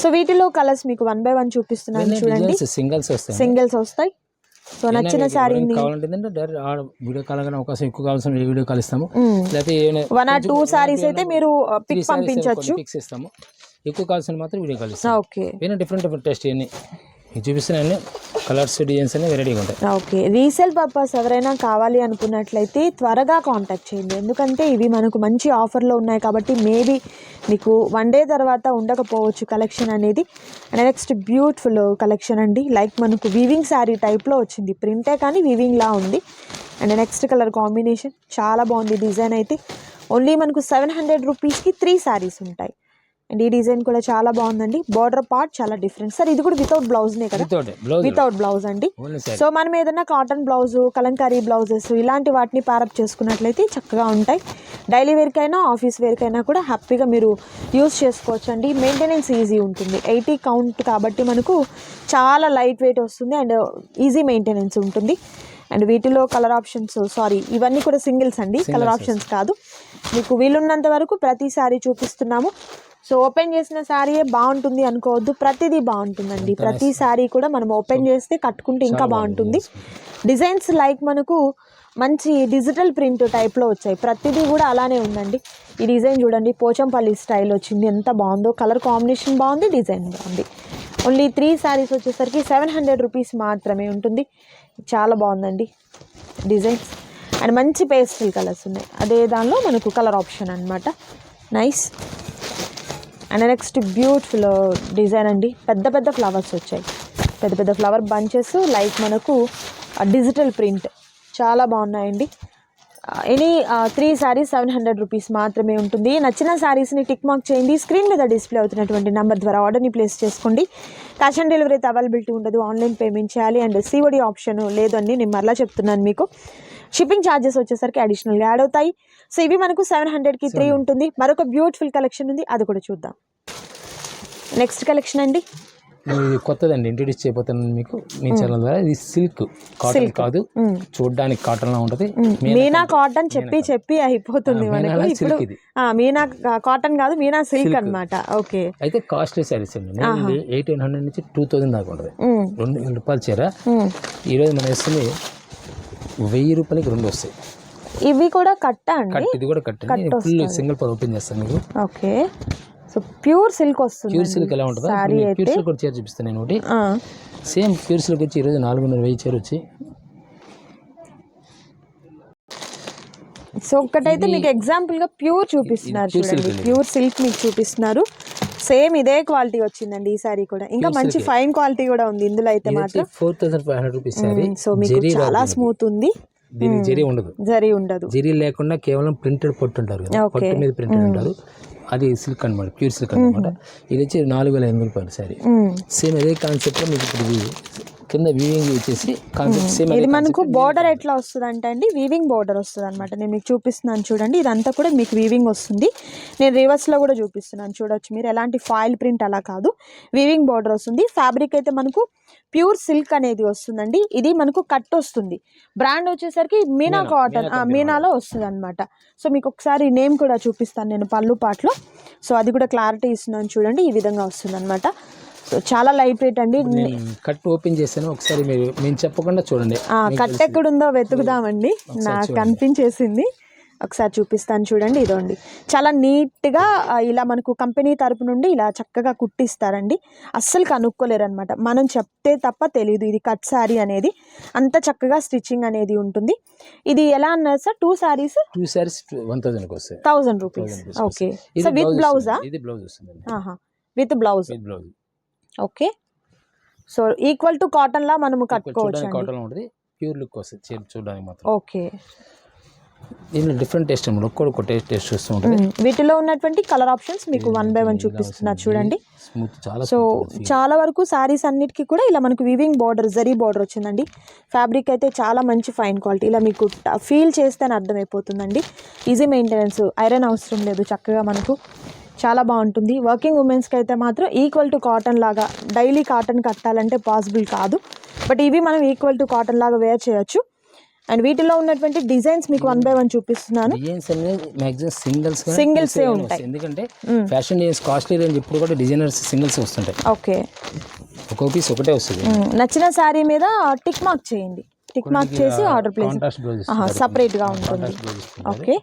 సో వీటిలో కలర్స్ మీకు వన్ బై వన్ చూపిస్తున్నాను చూడండి. సింగల్స్ వస్తాయి. సింగిల్స్ వస్తాయి. సో నచ్చిన డైరెక్ట్ వీడియో కాల్ కానీ అవకాశం ఎక్కువ కావాల్సిన వీడియో కాల్ ఇస్తాము. లేకపోతే వన్ ఆర్ టూ శారీస్ అయితే మీరు పిక్ పంపించవచ్చు. పిక్స్ ఇస్తాము. ఎక్కువ కావాల్సిన మాత్రం వీడియో కాల్ ఇస్తాము. ఓకే. డిఫరెంట్ డిఫరెంట్ టెస్ట్ ఇవన్నీ. మీకు చూపిస్తున్నాయి కలర్స్ డిజైన్స్ అన్ని వెరైటీగా ఉంటాయి. ఓకే. రీసేల్ పర్పస్ ఎవరైనా కావాలి అనుకున్నట్లయితే త్వరగా కాంటాక్ట్ చేయండి. ఎందుకంటే ఇవి మనకు మంచి ఆఫర్లో ఉన్నాయి కాబట్టి మేబీ మీకు వన్ డే తర్వాత ఉండకపోవచ్చు కలెక్షన్ అనేది. అండ్ నెక్స్ట్ బ్యూటిఫుల్ కలెక్షన్ అండి. లైక్ మనకు వీవింగ్ శారీ టైప్లో వచ్చింది. ప్రింటే కానీ వీవింగ్లా ఉంది. అండ్ నెక్స్ట్ కలర్ కాంబినేషన్ చాలా బాగుంది డిజైన్ అయితే. ఓన్లీ మనకు సెవెన్ హండ్రెడ్ రూపీస్కి త్రీ శారీస్ ఉంటాయి. అండ్ ఈ డిజైన్ కూడా చాలా బాగుందండి. బార్డర్ పార్ట్ చాలా డిఫరెంట్ సార్ ఇది కూడా వితౌట్ బ్లౌజ్నే కదా? వితౌట్ బ్లౌజ్ వితౌట్ బ్లౌజ్ అండి. సో మనం ఏదైనా కాటన్ బ్లౌజ్ కలంకారీ బ్లౌజెస్ ఇలాంటి వాటిని ప్యారప్ చేసుకున్నట్లయితే చక్కగా ఉంటాయి. డైలీ వేర్కైనా ఆఫీస్ వేర్కైనా కూడా హ్యాపీగా మీరు యూస్ చేసుకోవచ్చు అండి మెయింటెనెన్స్ ఈజీ ఉంటుంది. ఎయిటీ కౌంట్ కాబట్టి మనకు చాలా లైట్ వెయిట్ వస్తుంది అండ్ ఈజీ మెయింటెనెన్స్ ఉంటుంది. అండ్ వీటిలో కలర్ ఆప్షన్స్ సారీ ఇవన్నీ కూడా సింగిల్స్ అండి. కలర్ ఆప్షన్స్ కాదు. మీకు వీలున్నంత వరకు ప్రతి సారీ చూపిస్తున్నాము. సో ఓపెన్ చేసిన శారీయే బాగుంటుంది అనుకోవద్దు. ప్రతిదీ బాగుంటుందండి. ప్రతి శారీ కూడా మనం ఓపెన్ చేస్తే కట్టుకుంటే ఇంకా బాగుంటుంది. డిజైన్స్ లైక్ మనకు మంచి డిజిటల్ ప్రింట్ టైప్లో వచ్చాయి. ప్రతిదీ కూడా అలానే ఉందండి. ఈ డిజైన్ చూడండి. పోచంపల్లి స్టైల్ వచ్చింది. ఎంత బాగుందో. కలర్ కాంబినేషన్ బాగుంది. డిజైన్ బాగుంది. ఓన్లీ త్రీ శారీస్ వచ్చేసరికి సెవెన్ హండ్రెడ్ రూపీస్ మాత్రమే ఉంటుంది. చాలా బాగుందండి డిజైన్స్. అండ్ మంచి పేస్టల్ కలర్స్ ఉన్నాయి. అదే దానిలో మనకు కలర్ ఆప్షన్ అనమాట nice. And next beautiful design అండి. పెద్ద పెద్ద ఫ్లవర్స్ వచ్చాయి. పెద్ద పెద్ద ఫ్లవర్ బంచెస్ లైక్ మనకు డిజిటల్ ప్రింట్. చాలా బాగున్నాయండి. Any three saris seven hundred rupees మాత్రమే ఉంటుంది. నచ్చిన శారీస్ని టిక్ మార్క్ చేయండి. స్క్రీన్ మీద డిస్ప్లే అవుతున్నటువంటి నెంబర్ ద్వారా ఆర్డర్ని ప్లేస్ చేసుకోండి. క్యాష్ ఆన్ డెలివరీ అయితే అవైలబిలిటీ ఉండదు. ఆన్లైన్ పేమెంట్ చేయాలి. అండ్ సిఓడి ఆప్షన్ లేదు అని నేను మరలా చెప్తున్నాను మీకు. షిప్పింగ్ ఛార్జెస్ వచ్చేసరికి అడిషనల్గా యాడ్ అవుతాయి. సో ఇవి మనకు సెవెన్ హండ్రెడ్కి త్రీ ఉంటుంది. మరొక బ్యూటిఫుల్ కలెక్షన్ ఉంది. అది కూడా చూద్దాం. నెక్స్ట్ కలెక్షన్ అండి. ఇది కొత్తదండి ఇంట్రడ్యూస్ చేయబోతున్నాను మీకు. మీ ఛానల్ ద్వారా ఇది సిల్క్ కాటన్ కాదు. చూడడానికి కాటన్ లా ఉంటది. మీనా కాటన్ చెప్పి చెప్పి అయిపోతుంది మీనా మనకు. ఇది. కాటన్ కాదు మీనా సిల్క్ అన్నమాట. ఓకే. అయితే కాస్ట్లీ శారీస్ అండి. ఎయిటీన్ హండ్రెడ్ నుంచి టూ థౌసండ్ దాకా ఉంటుంది. రెండు వేల రూపాయలు చీర. ఈరోజు మనం వేస్తుంది వెయ్యి రూపాయలకి రెండు వస్తాయి. ఇవి కూడా కట్టా అండి? ఇది కూడా కట్టండి నేను ఫుల్ సింగిల్ పర్ ఓపెన్ చేస్తాను మీకు. ఓకే. సో ప్యూర్ సిల్క్ వస్తుంది ప్యూర్ సిల్క్ ఎలా ఉంటుందో సారీ ప్యూర్ సిల్క్ కూడా చీర చూపిస్తాను నేను ఒకటి. ఆ, సేమ్ ప్యూర్ సిల్క్ వచ్చి ఈరోజు నాలుగున్నర వెయ్యి చీర వచ్చి. సో ఒక్కటైతే మీకు ఎగ్జాంపుల్గా ప్యూర్ చూపిస్తున్నారు చూడండి. ప్యూర్ సిల్క్ మీకు చూపిస్తున్నారు. సేమ్ ఇదే క్వాలిటీ వచ్చిందండి ఈ సారీ కూడా. ఇంకా మంచి ఫైన్ క్వాలిటీ కూడా ఉంది ఇందులో అయితే మాత్రం. Four thousand five hundred rupees sari so మీకు చాలా స్మూత్ ఉంది. దీనికి జరీ ఉండదు. జరీ ఉండదు. జరీ లేకుండా కేవలం ప్రింటెడ్ పొట్టు ఉంటారు కదా. పొట్టు మీద ప్రింటెడ్ ఉంటారు అది సిల్క్ అనమాట ప్యూర్ సిల్క్ అనమాట ఇది వచ్చి నాలుగు వేల ఎనిమిది రూపాయలు శారీ మ్మ్. సేమ్ అదే కాన్సెప్ట్ మీకు ఇప్పుడు ఇది కింద వీవింగ్ వచ్చేసి కాన్సెప్ట్ సేమ్ ఇది మనకు బార్డర్ ఎట్లా వస్తుంది అంటే అండి? వీవింగ్ బార్డర్ వస్తుంది అనమాట నేను మీకు చూపిస్తున్నాను చూడండి. ఇదంతా కూడా మీకు వీవింగ్ వస్తుంది. నేను రివర్స్లో కూడా చూపిస్తున్నాను. చూడొచ్చు మీరు. ఎలాంటి ఫాయిల్ ప్రింట్ అలా కాదు. వీవింగ్ బార్డర్ వస్తుంది. ఫ్యాబ్రిక్ అయితే మనకు ప్యూర్ సిల్క్ అనేది వస్తుందండి. ఇది మనకు కట్ వస్తుంది. బ్రాండ్ వచ్చేసరికి మీనా కాటన్ మీనాలో వస్తుంది అనమాట సో మీకు ఒకసారి నేమ్ కూడా చూపిస్తాను నేను పళ్ళు పాటలో. సో అది కూడా క్లారిటీ ఇస్తున్నాను చూడండి. ఈ విధంగా వస్తుంది అనమాట చాలా లైట్ వెయిట్ అండి. కట్ ఓపెన్ చేశాను. ఒకసారి మీరు మేము చెప్పకుండా చూడండి. కట్ ఎక్కడుందో వెతుకుదామండి. నాకు కనిపించేసింది. ఒకసారి చూపిస్తాను చూడండి ఇదోండి. చాలా నీట్గా ఇలా మనకు కంపెనీ తరపు నుండి ఇలా చక్కగా కుట్టిస్తారండి. అస్సలు కనుక్కోలేరు అనమాట మనం చెప్తే తప్ప తెలియదు ఇది కట్ శారీ అనేది. అంత చక్కగా స్టిచ్చింగ్ అనేది ఉంటుంది. ఇది ఎలా అన్నారు sir two saris two saris one వస్తాయి. థౌజండ్ రూపీస్ ఓకే ఇది సో విత్ బ్లౌజ్ ఇది with blouse with blouse okay. So equal to cotton లా మనము కట్టుకోవచ్చు కాటన్ ఉంటుంది. ప్యూర్ లుక్ వస్తుంది. చీర చూడడానికి మాత్రం. ఓకే. దీనిలో డిఫరెంట్ టేస్ట్ అనమాట ఒక్కడు ఒక టేస్ట్ టేస్ట్ వస్తూ ఉంటుంది. వీటిలో ఉన్నటువంటి కలర్ ఆప్షన్స్ మీకు వన్ బై వన్ చూపిస్తున్నారు చూడండి. స్మూత్ చాలా సో చాలా వరకు శారీస్ అన్నిటికీ కూడా ఇలా మనకు వివింగ్ బార్డర్ జరీ బార్డర్ వచ్చిందండి. ఫ్యాబ్రిక్ అయితే చాలా మంచి ఫైన్ క్వాలిటీ ఇలా మీకు ఫీల్ చేస్తేనే అర్థమైపోతుందండి. ఈజీ మెయింటెనెన్స్ ఐరన్ అవసరం లేదు చక్కగా మనకు. చాలా బాగుంటుంది. వర్కింగ్ ఉమెన్స్కి అయితే మాత్రం ఈక్వల్ టు కాటన్ లాగా డైలీ కాటన్ కట్టాలంటే పాసిబుల్ కాదు. బట్ ఇవి మనం ఈక్వల్ టు కాటన్ లాగా వేర్ చేయొచ్చు. అండ్ వీటిలో ఉన్నటువంటి డిజైన్స్ మీకు వన్ బై వన్ చూపిస్తున్నాను. డిజైన్స్ అనేది మాక్సిమం సింగిల్స్ ఏ ఉంటాయి. ఎందుకంటే ఫ్యాషన్ డిజైన్స్ కాస్ట్లీ రేంజ్ ఇప్పుడు కూడా డిజైనర్స్ సింగిల్స్ వస్తుంటాయి. ఓకే ఒక్కో పీస్ ఒకటే వస్తుంది. మ్మ్. నచ్చిన శారీ మీద టిక్ మార్క్ చేయండి. టిక్ మార్క్ చేసి ఆర్డర్ ప్లేస్ సపరేట్గా ఉంటుంది. ఓకే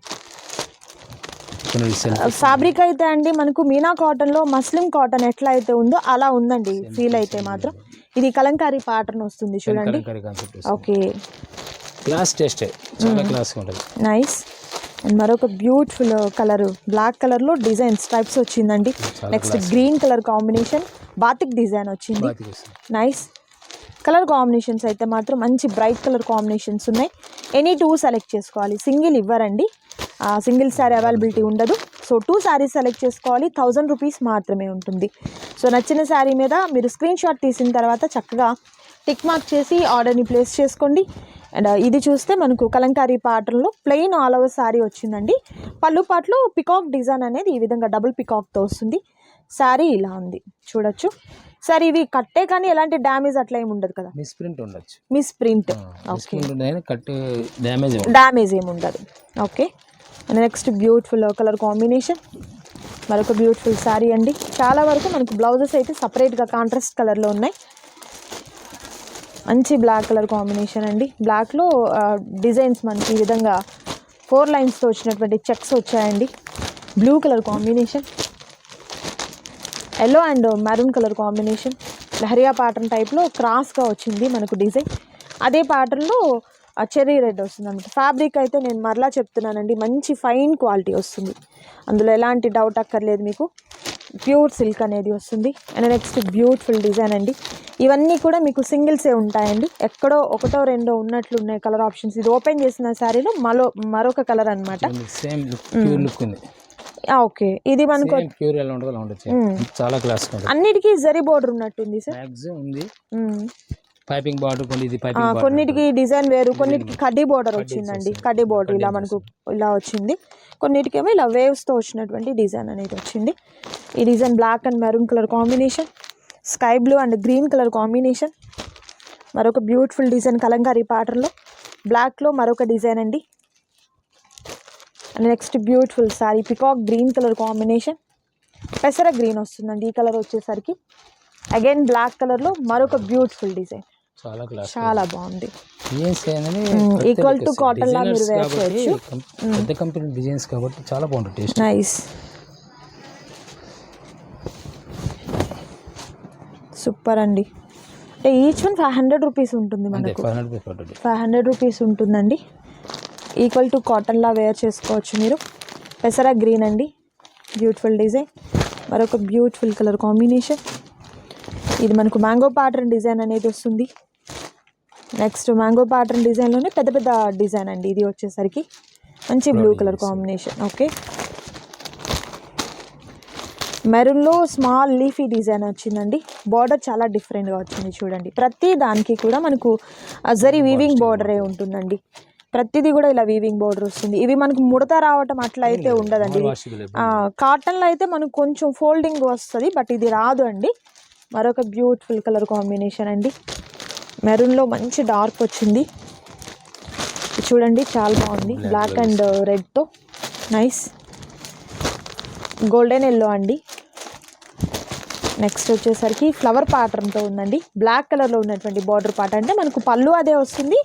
ఫ్యాబ్రిక్ అయితే అండి మనకు మీనా కాటన్లో మస్లిం కాటన్ ఎట్లా అయితే ఉందో అలా ఉందండి ఫీల్ అయితే మాత్రం. ఇది కలంకారీ ప్యాటర్న్ వస్తుంది చూడండి. ఓకే. క్లాస్ టేస్ట్ చాలా క్లాస్ ఉంటుంది. నైస్ అండ్ మరొక బ్యూటిఫుల్ కలర్ బ్లాక్ కలర్లో డిజైన్ స్ట్రైప్స్ వచ్చిందండి. Next green colour combination batik design వచ్చింది. నైస్ కలర్ కాంబినేషన్స్ అయితే మాత్రం మంచి బ్రైట్ కలర్ కాంబినేషన్స్ ఉన్నాయి. ఎనీ టూ సెలెక్ట్ చేసుకోవాలి. సింగిల్ ఇవ్వరండి. సింగిల్ శారీ అవైలబిలిటీ ఉండదు. సో టూ శారీస్ సెలెక్ట్ చేసుకోవాలి. థౌజండ్ రూపీస్ మాత్రమే ఉంటుంది. సో నచ్చిన శారీ మీద మీరు స్క్రీన్ షాట్ తీసిన తర్వాత చక్కగా టిక్ మార్క్ చేసి ఆర్డర్ని ప్లేస్ చేసుకోండి. అండ్ ఇది చూస్తే మనకు కలంకారీ ప్యాటర్న్లో ప్లెయిన్ ఆల్ ఓవర్ శారీ వచ్చిందండి. పళ్ళు పాటలో పికాక్ డిజైన్ అనేది ఈ విధంగా డబుల్ పికాక్తో వస్తుంది. శారీ ఇలా ఉంది. చూడొచ్చు. సార్ ఇవి కట్టే కానీ ఎలాంటి డ్యామేజ్ అట్లా ఏమి ఉండదు కదా. మిస్ ప్రింట్ ఉండొచ్చు. Miss print cut damage damage ఏమి ఉండదు. Okay and next beautiful colour combination. మరొక బ్యూటిఫుల్ శారీ అండి. చాలా వరకు మనకు బ్లౌజెస్ అయితే సపరేట్గా కాంట్రాస్ట్ కలర్లో ఉన్నాయి. మంచి బ్లాక్ కలర్ కాంబినేషన్ అండి. బ్లాక్లో డిజైన్స్ మనకి ఈ విధంగా ఫోర్ లైన్స్తో వచ్చినటువంటి చెక్స్ వచ్చాయండి. Blue colour combination. Yellow and maroon colour combination. Leheriya pattern టైప్లో క్రాస్గా వచ్చింది మనకు డిజైన్. అదే ప్యాటర్న్లో చెర్రీ రెడ్ వస్తుంది అనమాట ఫ్యాబ్రిక్ అయితే నేను మరలా చెప్తున్నానండి మంచి ఫైన్ క్వాలిటీ వస్తుంది. అందులో ఎలాంటి డౌట్ అక్కర్లేదు మీకు. ప్యూర్ సిల్క్ అనేది వస్తుంది. అండ్ నెక్స్ట్ బ్యూటిఫుల్ డిజైన్ అండి. ఇవన్నీ కూడా మీకు సింగిల్సే ఉంటాయండి. ఎక్కడో ఒకటో రెండో ఉన్నట్లు ఉన్నాయి కలర్ ఆప్షన్స్ ఇది ఓపెన్ చేసిన శారీలో మరో మరొక కలర్ అనమాట సేమ్ లుక్ ప్యూర్ లుక్ ఉంది. ఓకే ఇది మనకు సేమ్ ప్యూర్ ఎలా ఉంటుందో అలా ఉండొచ్చు చాలా క్లాస్ ఉంటుంది. అన్నిటికీ జరీ బోర్డర్ ఉన్నట్టుంది సార్ ఉంది. పైపింగ్ బార్డర్ కొన్ని ఇది పైపింగ్ కొన్నిటికి డిజైన్ వేరు కొన్నిటికి కడ్డీ బోర్డర్ వచ్చిందండి. కడ్డీ బోర్డర్ ఇలా మనకు ఇలా వచ్చింది. కొన్నిటికేమో ఇలా వేవ్స్తో వచ్చినటువంటి డిజైన్ అనేది వచ్చింది. ఈ design black and maroon colour combination sky blue and green colour combination మరొక బ్యూటిఫుల్ డిజైన్ కలంకారీ ప్యాటర్న్లో బ్లాక్లో మరొక డిజైన్ అండి. And next beautiful sari peacock green colour combination పెసర గ్రీన్ వస్తుందండి ఈ కలర్ వచ్చేసరికి. అగైన్ బ్లాక్ కలర్లో మరొక బ్యూటిఫుల్ డిజైన్. చాలా క్లాస్ చాలా బాగుంది. డిజైన్స్ అనేది ఈక్వల్ టు కాటన్ లా మీరు వేర్ చేయొచ్చు పెద్ద కంపెనీ డిజైన్స్ కాబట్టి చాలా బాగుంటుంది టేస్ట్ నైస్ సూపర్ అండి. అంటే each one five hundred rupees ఉంటుంది మనకు. ఫైవ్ హండ్రెడ్ రూపీస్ పడుతుంది ఫైవ్ హండ్రెడ్ రూపీస్ ఉంటుందండి. ఈక్వల్ టు కాటన్లా వేర్ చేసుకోవచ్చు మీరు. పెసరా గ్రీన్ అండి. బ్యూటిఫుల్ డిజైన్ మరొక బ్యూటిఫుల్ కలర్ కాంబినేషన్ ఇది మనకు మ్యాంగో ప్యాటర్న్ డిజైన్ అనేది వస్తుంది. నెక్స్ట్ మ్యాంగో ప్యాటర్న్ డిజైన్లోనే పెద్ద పెద్ద డిజైన్ అండి. ఇది వచ్చేసరికి మంచి బ్లూ కలర్ కాంబినేషన్ ఓకే. మెరూన్లో స్మాల్ లీఫీ డిజైన్ వచ్చిందండి. బార్డర్ చాలా డిఫరెంట్గా వచ్చింది చూడండి. ప్రతి దానికి కూడా మనకు జరీ వీవింగ్ బార్డరే ఉంటుందండి. ప్రతిదీ కూడా ఇలా వీవింగ్ బార్డర్ వస్తుంది. ఇవి మనకు ముడత రావటం అట్లా అయితే ఉండదండి. కాటన్లో అయితే మనకు కొంచెం ఫోల్డింగ్ వస్తుంది బట్ ఇది రాదు అండి మరొక బ్యూటిఫుల్ కలర్ కాంబినేషన్ అండి. మెరూన్లో మంచి డార్క్ వచ్చింది. చూడండి చాలా బాగుంది. బ్లాక్ అండ్ రెడ్తో. నైస్ గోల్డెన్ ఎల్లో అండి. నెక్స్ట్ వచ్చేసరికి ఫ్లవర్ ప్యాటర్న్తో ఉందండి. బ్లాక్ కలర్లో ఉన్నటువంటి బార్డర్ పార్ట్ అంటే మనకు పళ్ళు అదే వస్తుంది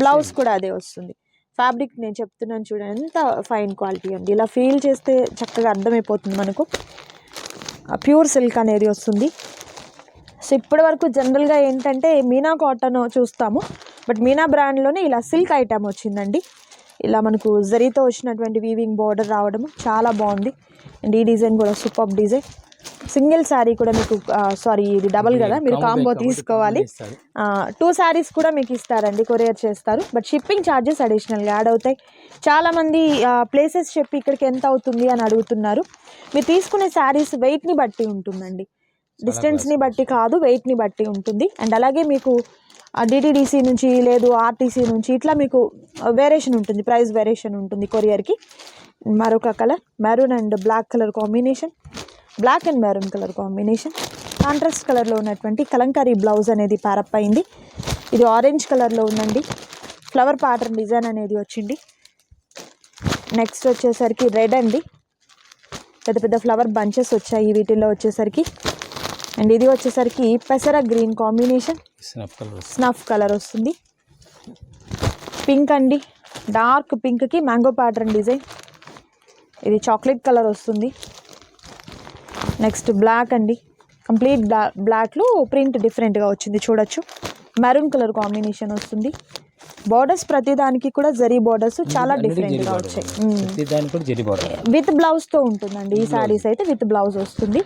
బ్లౌజ్ కూడా అదే వస్తుంది. ఫ్యాబ్రిక్ నేను చెప్తున్నాను చూడండి ఎంత ఫైన్ క్వాలిటీ అండి. ఇలా ఫీల్ చేస్తే చక్కగా అర్థమైపోతుంది మనకు. ప్యూర్ సిల్క్ అనేది వస్తుంది. సో ఇప్పటి వరకు జనరల్గా ఏంటంటే మీనా కాటన్ చూస్తాము. బట్ మీనా బ్రాండ్లోనే ఇలా సిల్క్ ఐటమ్ వచ్చిందండి. ఇలా మనకు జరీతో వచ్చినటువంటి వీవింగ్ బార్డర్ రావడం చాలా బాగుంది. అండ్ ఈ డిజైన్ కూడా సూపర్ డిజైన్. సింగిల్ శారీ కూడా మీకు సారీ ఇది డబల్ కదా? మీరు కాంబో తీసుకోవాలి. టూ శారీస్ కూడా మీకు ఇస్తారండి కొరియర్ చేస్తారు. బట్ షిప్పింగ్ ఛార్జెస్ అడిషనల్గా యాడ్ అవుతాయి. చాలామంది ప్లేసెస్ చెప్పి ఇక్కడికి ఎంత అవుతుంది అని అడుగుతున్నారు. మీరు తీసుకునే శారీస్ వెయిట్ని బట్టి ఉంటుందండి. డిస్టెన్స్ని బట్టి కాదు వెయిట్ని బట్టి ఉంటుంది. అండ్ అలాగే మీకు డిటీడీసీ నుంచి లేదు ఆర్టీసీ నుంచి ఇట్లా మీకు వేరియేషన్ ఉంటుంది ప్రైస్ వేరియేషన్ ఉంటుంది కొరియర్కి మరొక colour maroon and black colour combination black and maroon colour combination contrast కలర్లో ఉన్నటువంటి కలంకారీ బ్లౌజ్ అనేది ప్యారప్ అయింది ఇది ఆరెంజ్ కలర్లో ఉందండి. ఫ్లవర్ ప్యాటర్న్ డిజైన్ అనేది వచ్చింది. నెక్స్ట్ వచ్చేసరికి రెడ్ అండి. పెద్ద పెద్ద ఫ్లవర్ బంచెస్ వచ్చాయి వీటిల్లో వచ్చేసరికి. అండ్ ఇది వచ్చేసరికి పెసర green combination. Snuff colour snuff colour వస్తుంది. పింక్ అండి. డార్క్ పింక్కి మ్యాంగో ప్యాటర్న్ డిజైన్. ఇది చాక్లెట్ కలర్ వస్తుంది. నెక్స్ట్ బ్లాక్ అండి. కంప్లీట్ బ్లా బ్లాక్లో ప్రింట్ డిఫరెంట్గా వచ్చింది చూడొచ్చు. మెరూన్ కలర్ కాంబినేషన్ వస్తుంది. బార్డర్స్ ప్రతి దానికి కూడా జరీ బార్డర్స్ చాలా డిఫరెంట్గా వచ్చాయి. విత్ బ్లౌజ్తో ఉంటుందండి. ఈ శారీస్ అయితే విత్ బ్లౌజ్ వస్తుంది.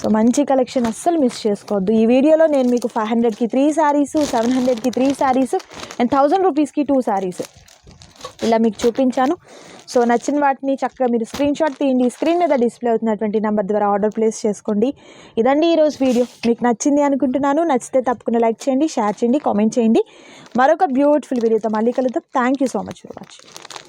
సో మంచి కలెక్షన్ అస్సలు మిస్ చేసుకోవద్దు. ఈ వీడియోలో నేను మీకు ఫైవ్ హండ్రెడ్కి త్రీ శారీస్ సెవెన్ హండ్రెడ్కి త్రీ శారీస్ అండ్ థౌజండ్ రూపీస్కి టూ శారీస్ ఇలా మీకు చూపించాను. సో నచ్చిన వాటిని చక్కగా మీరు స్క్రీన్ షాట్ తీయండి. స్క్రీన్ మీద డిస్ప్లే అవుతున్నటువంటి నెంబర్ ద్వారా ఆర్డర్ ప్లేస్ చేసుకోండి. ఇదండి ఈరోజు వీడియో మీకు నచ్చింది అనుకుంటున్నాను. నచ్చితే తప్పకుండా లైక్ చేయండి షేర్ చేయండి కామెంట్ చేయండి. మరొక బ్యూటిఫుల్ వీడియోతో మళ్ళీ కలుద్దాం. Thank you so much for watching